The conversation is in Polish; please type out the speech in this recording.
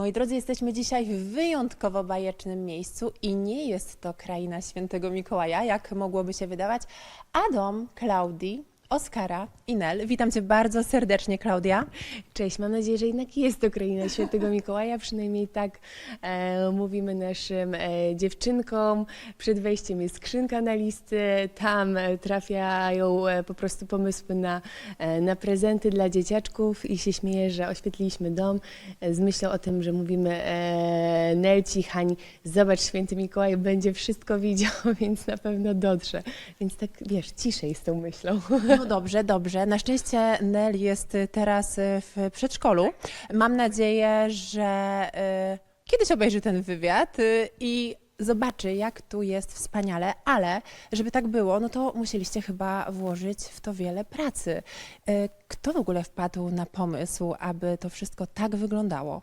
Moi drodzy, jesteśmy dzisiaj w wyjątkowo bajecznym miejscu i nie jest to kraina świętego Mikołaja, jak mogłoby się wydawać, a dom Klaudii, Oskara i Nel. Witam Cię bardzo serdecznie, Klaudia. Cześć, mam nadzieję, że jednak jest to kraina świętego Mikołaja, przynajmniej tak e, mówimy naszym e, dziewczynkom. Przed wejściem jest skrzynka na listy, tam e, trafiają e, po prostu pomysły na, e, na prezenty dla dzieciaczków i się śmieję, że oświetliliśmy dom e, z myślą o tym, że mówimy e, Nelci, Hani, zobacz, święty Mikołaj będzie wszystko widział, więc na pewno dotrze. Więc tak, wiesz, ciszej z tą myślą. No dobrze, dobrze. Na szczęście Nel jest teraz w przedszkolu. Mam nadzieję, że y, kiedyś obejrzy ten wywiad y, i zobaczy, jak tu jest wspaniale, ale żeby tak było, no to musieliście chyba włożyć w to wiele pracy. Y, Kto w ogóle wpadł na pomysł, aby to wszystko tak wyglądało?